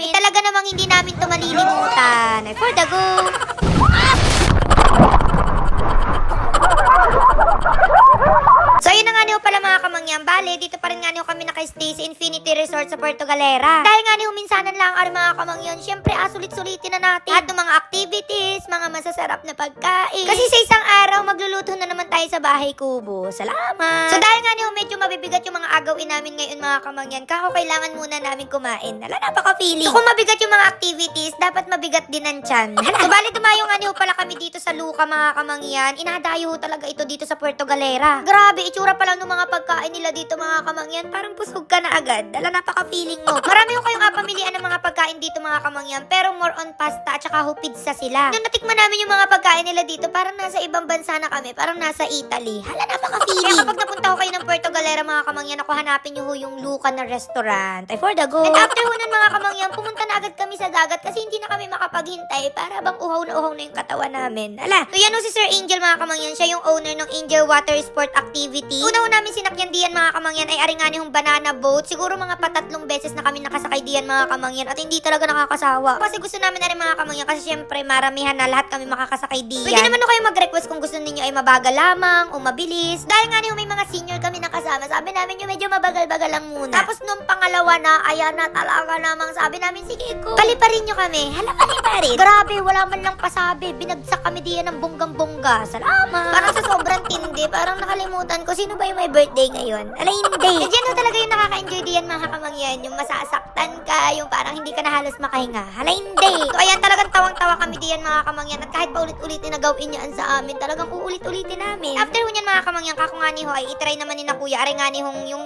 namin. Talaga namang hindi namin to malilimutan. For the go! So, yun na nga niyo pala mga kamangyan. Bale, dito pa rin nga niyo kami naka-stay sa Infinity Resort sa Puerto Galera. Dahil nga niyo minsanan lang ang mga kamangyan, syempre asulit-sulitin na natin. Lahat ng mga activities, mga masasarap na pagkain. Kasi sa isang araw, magluluto na naman tayo sa bahay kubo. Salamat! So, dahil nga niyo medyo mabibigat yung mga agawin namin ngayon mga kamangyan, kako kailangan muna namin kumain. Hala, napaka-feeling. So, kung mabigat yung mga activities, dapat mabigat din ang tiyan. so, bali tumayo nga niyo pala kami dito sa Luca mga kamangyan. Inadayo talaga ito dito sa Puerto Galera. Grabe, itsura pa lang ng mga pagkain nila dito mga kamangyan. Parang busog ka na agad. Dala napaka-feeling mo. Marami ko kayong pamilian ng mga pagkain dito mga kamangyan. Pero more on pasta at saka ho pizza sila. Nung natikman namin yung mga pagkain nila dito, parang nasa ibang bansa na kami. Parang nasa Italy. Hala, napaka-feeling. Kaya kapag napunta ko kayo ng Puerto Galera mga kamangyan, ako hanapin nyo yung Luca na restaurant. Ay, for the go. And after ho nun mga kamangyan, pumunta na agad kami sa dagat kasi hindi na kami makapaghintay para bang uhaw na uhaw na yung katawan namin. Ala, so yan ho si Sir Angel mga kamangyan. Siya yung owner ng Angel Water Sport Activity. Una ho namin sinakyan diyan mga kamangyan ay aringani yung banana boat. Siguro mga patatlong beses na kami nakasakay diyan mga kamangyan at hindi talaga nakakasawa. Kasi gusto namin na rin mga kamangyan kasi syempre maramihan na lahat kami makakasakay diyan. Pwede naman ho kayo mag-request kung gusto ninyo ay mabagal lamang o mabilis. Dahil nga niyo may mga senior kami nakasama. Sabi namin yung medyo mabagal-bagal lang muna. Tapos nung pangalawa na, ayan na talaga namang sabi namin, sige ko. Paliparin nyo kami. Hala, paliparin. Grabe, wala man lang pasabi. Binagsak kami diyan ng bonggang-bongga. Salamat. Parang tindi, parang nakalimutan ko sino ba yung may birthday ngayon. Ala, hindi. Dyan ho talaga yung nakaka-enjoy diyan mga kamangyan. Yung masasaktan ka, yung parang hindi ka na halos makahinga. Hala, hindi. So, ayan, talagang tawang-tawa kami diyan mga kamangyan. At kahit paulit-ulitin na gawin niyan sa amin, talagang uulit-ulitin namin. After ho niyan mga kamangyan, kako nga ni ho, ay itry naman ni na kuya. Aray nga ni hong yung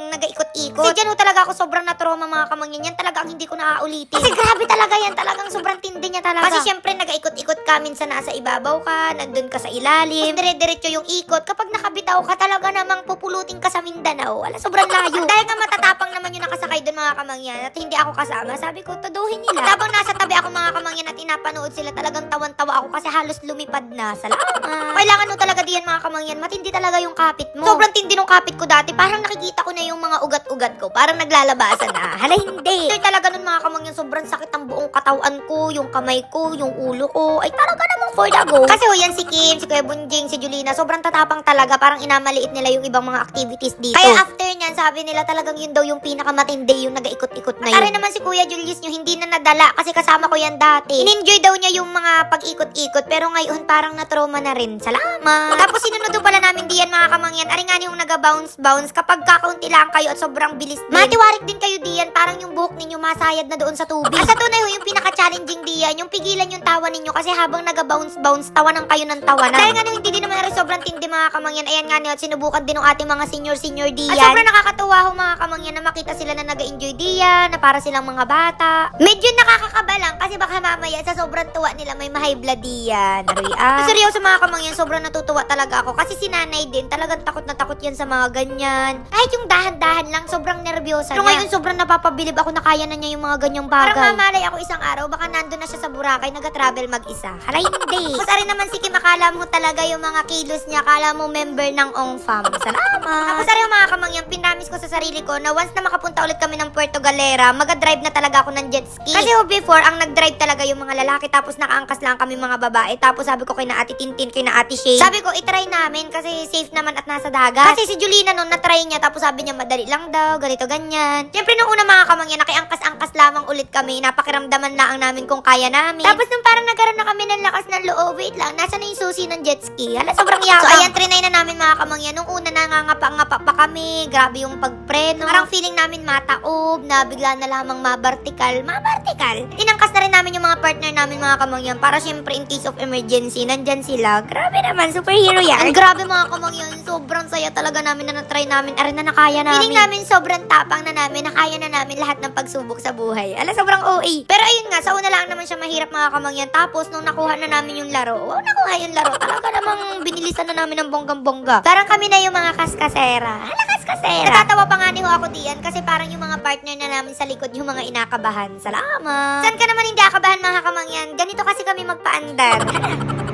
nag-ikot-ikot. Kasi dyan ho talaga ako sobrang na-trauma mga kamangyan. Yan talaga ang hindi ko naaulitin. Kasi grabe talaga yan. Talagang sobrang tindi niya talaga. Kasi syempre nag-ikot-ikot ka minsan nasa ibabaw ka, nandun ka sa ilalim. Dire-diretso yung ikot. Kapag nakabitaw ka talaga namang pupulutin ka sa Mindanao. Wala, sobrang layo. Dahil nga matatapang naman yung nakasakay doon mga kamangyan at hindi ako kasama. Sabi ko, tuduhin nila. At habang nasa tabi ako mga kamangyan at inapanood sila, talagang tawan-tawa ako kasi halos lumipad na. Salamat. Kailangan mo talaga diyan mga kamangyan. Matindi talaga yung kapit mo. Sobrang tindi ng kapit ko dati. Parang nakikita ko na yung mga ugat-ugat ko. Parang naglalabasan na. Hala, hindi. Ito talaga nun mga kamangyan. Sobrang sakit ang buong katawan ko, yung kamay ko, yung ulo ko. Ay talaga namang for the go. Kasi ho, yan si Kim, si Kuya Bunjing, si Julina. Sobrang tatapang talaga. Parang inamaliit nila yung ibang mga activities dito. Kaya after niyan, sabi nila talagang yun daw yung pinakamatindi, yung nag-ikot-ikot na yun. At naman si Kuya Julius nyo, hindi na nadala kasi kasama ko yan dati. In-enjoy daw niya yung mga pag-ikot-ikot pero ngayon parang na-trauma na rin. Salamat! Tapos sinunudo pala namin diyan mga kamangyan. Ari nga yung naga-bounce-bounce kapag kakaunti lang kayo at sobrang bilis din. Matiwarik din kayo diyan parang yung buhok ninyo masayad na doon sa tubig. At sa tunay ho, yung pinaka-challenging diyan, yung pigilan yung tawa ninyo kasi habang naga-bounce-bounce, tawanan kayo ng tawanan. Dahil nga nung hindi din naman rin sobrang tindi mga kamangyan, ayan nga at sinubukan din ng ating mga senior-senior diyan. At sobrang nakakatuwa ho mga kamangyan na makita sila na nag-enjoy diyan, na para silang mga bata. Medyo nakakakaba lang kasi baka mamaya sa sobrang tuwa nila may blood diyan. Nariyan. Seryoso mga kamangyan, sobrang natutuwa talaga ako kasi si nanay din, talagang takot na takot yan sa mga ganyan. Kahit yung dahan-dahan lang, sobrang nervyosa Pero ngayon sobrang napapabilib ako na kaya na niya yung mga ganyang bagay. Parang mamalay ako isang araw, baka nandun na siya sa Boracay, nag-travel mag-isa. Hala, hindi. Rin naman si Kim, akala mo talaga yung mga kilos niya, akala mo member ng OngFam. Salamat. Tapos rin mga kamangyan, pinamis ko sa sarili ko na once na makapunta ulit kami ng Puerto Galera, mag-drive na talaga ako ng jet ski. Kasi before, ang nag-drive talaga yung mga lalaki, tapos nakaangkas lang kami mga babae. Tapos sabi ko kay na Ate Tintin, kay na Ate Shay, sabi ko, itry namin kasi safe naman at nasa dagat. Kasi si Julina nun, na-try niya, tapos sabi niya, madali lang daw, ganito, ganyan. Siyempre, nung una mga kamangyan, nakiangkas-angkas lamang ulit kami, napakiramdaman lang namin kung kaya namin. Tapos nung parang nagkaroon na kami ng lakas ng loob, wait lang, nasa na yung susi ng jet ski? Hala, sobrang yabang. So, ayan, trinay na namin mga kamangyan. Nung una, nangangapa-ngapa pa kami, grabe yung pagpreno. Parang feeling namin mataob, na bigla na lamang mabartikal. Mabartikal. Inangkas na rin namin yung mga partner namin mga kamangyan para syempre in case of emergency, nandyan sila. Grabe naman, superhero yan. Ang grabe mga kamangyan, sobrang saya talaga namin na na-try namin. Arin na nakaya namin. Feeling namin sobrang tapang na namin, nakaya na namin lahat ng pagsubok sa buhay. Ala, sobrang OA. Pero ayun nga, sa una lang naman siya mahirap mga kamangyan. Tapos, nung nakuha na namin yung laro, wow, nakuha yung laro. Talaga namang binilisan na namin ng bonggang-bongga. Parang kami na yung mga kaskasera. Hala, kaskasera. Natatawa pa nga ni ako diyan kasi parang yung mga partner na namin sa likod, yung mga inakabahan. Salamat. Saan ka naman hindi akabahan mga kamangyan? Ganito kasi kami magpaandar.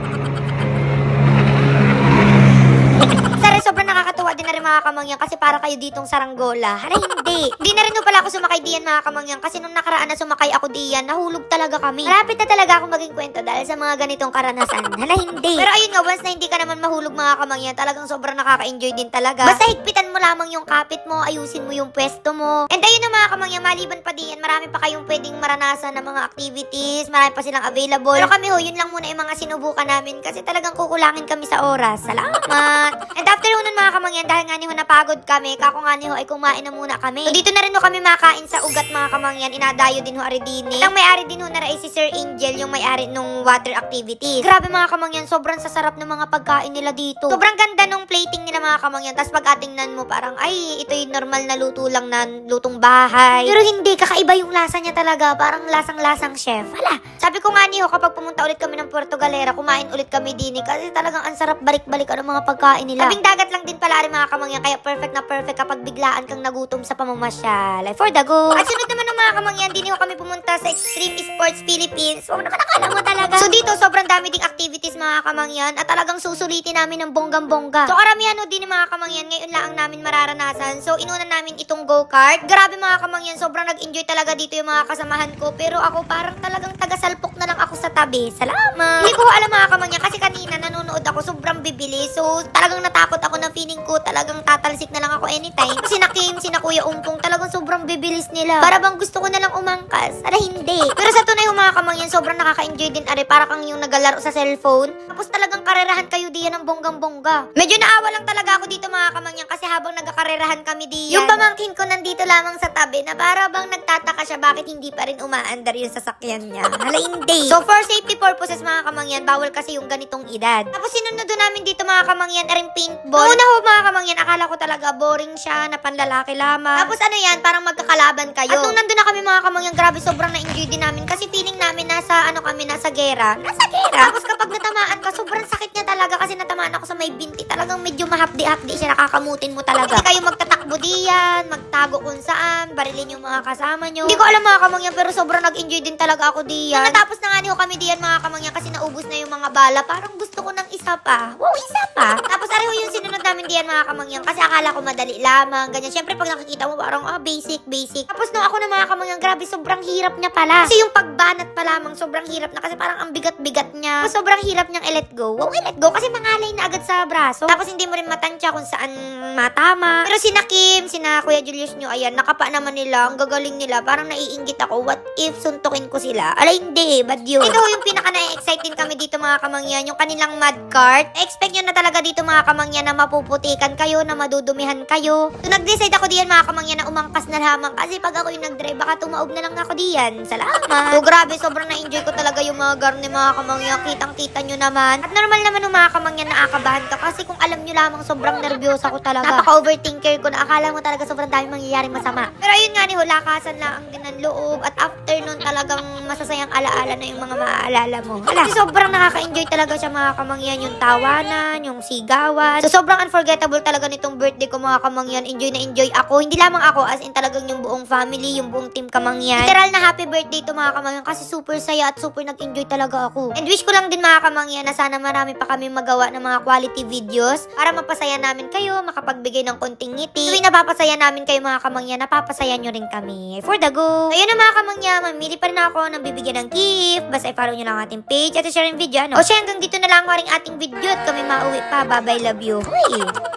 Sara, sobrang nakakatuwa din na rin mga kamangyan kasi para kayo ditong saranggola. Hala, hindi. Hindi na rin pala ako sumakay diyan mga kamangyan kasi nung nakaraan na sumakay ako diyan, nahulog talaga kami. Malapit na talaga ako maging kwento dahil sa mga ganitong karanasan. Hala, hindi. Pero ayun nga, once na hindi ka naman mahulog mga kamangyan, talagang sobrang nakaka-enjoy din talaga. Basta higpitan mo lamang yung kapit mo, ayusin mo yung pwesto mo. And ayun na mga kamangyan, maliban pa diyan, marami pa kayong pwedeng maranasan ng mga activities, marami pa silang available. Pero kami ho, yun lang muna yung mga sinubukan namin kasi talagang kukulangin kami sa oras. Salamat! And after ho nun mga kamangyan, dahil nga ni ho napagod kami, kako nga ni ho ay kumain na muna kami. So dito na rin ho kami makain sa ugat mga kamangyan, inadayo din ho aridini. Ang may-ari din ho na ay si Sir Angel, yung may-ari nung water activities. Grabe mga kamangyan, sobrang sasarap ng mga pagkain nila dito. Sobrang ganda nung plating nila mga kamangyan, tapos pag atingnan mo parang, ay, ito yung normal na luto lang na lutong bahay. Pero hindi, kakaiba yung lasa niya talaga, parang lasang-lasang chef. Hala, sabi ko nga niyo, kapag pumunta ulit kami ng Puerto Galera, kumain ulit kami din eh, kasi talagang ang sarap balik-balik ng mga pagkain nila. Tabing dagat lang din pala rin mga kamangyan, kaya perfect na perfect kapag biglaan kang nagutom sa pamamasyal. Like for the go. At sunod naman ng mga kamangyan, din kami pumunta sa Extreme Sports Philippines. Huwag naman akala mo talaga. So dito, sobrang dami ding activities mga kamangyan at talagang susulitin namin ng bonggang-bongga. So karamihan no din mga kamangyan, ngayon lang ang namin mararanasan. So inuna namin itong go-kart. Grabe mga kamangyan, sobrang nag-enjoy talaga dito yung mga kasamahan ko. Pero ako parang talagang taga-salpok na lang ako sa tabi. Salamat! Hindi ko alam mga kamangyan kasi kanina nanonood ako, sobrang bibili. So talagang natakot ako feeling ko talagang tatalsik na lang ako anytime. Sina Kim, sina Kuya Umpong, talagang sobrang bibilis nila. Para bang gusto ko na lang umangkas. Ara hindi. Pero sa tunay mga kamangyan, sobrang nakaka-enjoy din are para kang yung nagalaro sa cellphone. Tapos talagang karerahan kayo diyan ng bonggang-bongga. Medyo naawa lang talaga ako dito mga kamangyan kasi habang nagkakarerahan kami diyan. Yung pamangkin ko nandito lamang sa tabi na para bang nagtataka siya bakit hindi pa rin umaandar yung sasakyan niya. Hala hindi. So for safety purposes mga kamangyan, bawal kasi yung ganitong edad. Tapos sinunod namin dito mga kamangyan, aring paintball. Noong una ho mga kamangyan, akala ko talaga boring siya, na panlalaki lamang. Tapos ano yan, parang magkakalaban kayo. At nung nandun na kami mga kamangyan, grabe sobrang na-enjoy din namin kasi feeling namin nasa ano kami, nasa gera. Nasa gera. Tapos kapag natamaan ka, sobrang sakit niya talaga kasi natamaan ako sa may binti. Talagang medyo mahapdi-hapdi siya, nakakamutin mo talaga. Hindi kayo magtatakbo diyan, magtago kung saan, barilin yung mga kasama nyo. Hindi ko alam mga kamangyan, pero sobrang nag-enjoy din talaga ako diyan. Nung natapos na nga niyo kami diyan mga kamangyan kasi naubos na yung mga bala, parang gusto ko ng isa pa. Wow, isa pa. Tapos areho yung sinunod namin diyan mga kamangyan kasi akala ko madali lamang, ganyan. Siyempre pag nakikita mo parang ah, basic, basic. Tapos nung ako na mga kamangyan, grabe sobrang hirap niya pala. Kasi yung pagbanat pa lamang sobrang hirap na kasi parang ang bigat-bigat niya. Tapos sobrang hirap niyang i-let go. Wow, i-let go kasi mangalay na agad sa braso. Tapos hindi mo rin matansya kung saan matama. Pero sina Kim, sina Kuya Julius nyo, ayan, nakapa naman nila. Ang gagaling nila. Parang naiingit ako. What if suntukin ko sila? Alay, hindi. Bad yun. Ito yung pinaka na-excite din kami dito mga kamangyan. Yung kanilang mud cart. Expect nyo na talaga dito mga kamangyan na mapuputikan kayo, na madudumihan kayo. So nag-decide ako diyan mga kamangyan na umangkas na lamang. Kasi pag ako yung nag-drive, baka tumaob na lang ako diyan. Salamat. grabe, sobrang na-enjoy ko talaga yung mga garne mga kamangyan. Kitang-kita nyo naman. At normal naman yung mga kamangyan na akabahan ka. Kasi kung alam nyo lamang, sobrang nervyosa ko talaga. Napaka-overthinker ko na akala mo talaga sobrang dami mangyayaring masama. Pero ayun nga ni hulakasan lang ang din ng loob. At after nun talagang masasayang alaala na yung mga maaalala mo. Kasi sobrang nakaka-enjoy talaga siya mga kamangyan. Yung tawanan, yung sigawan. So sobrang unforgettable talaga nitong birthday ko mga kamangyan. Enjoy na enjoy ako. Hindi lamang ako as in talagang yung buong family, yung buong team kamangyan. Literal na happy birthday to mga kamangyan kasi super saya at super nag-enjoy talaga ako. And wish ko lang din mga kamangyan na sana marami pa kami magawa ng mga quality videos para mapasaya namin kayo, makapagbigay ng konting ngiti. Tuwing napapasaya namin kayo mga kamangyan, napapasaya nyo rin kami. For the go! Ayun na mga kamangyan, mamili pa rin ako ng bibigyan ng gift. Basta i-follow nyo lang ang ating page at i-share yung video, ano? O siya, hanggang dito na lang ang ating video at kami mauwi pa. Bye-bye, love you. Hoy!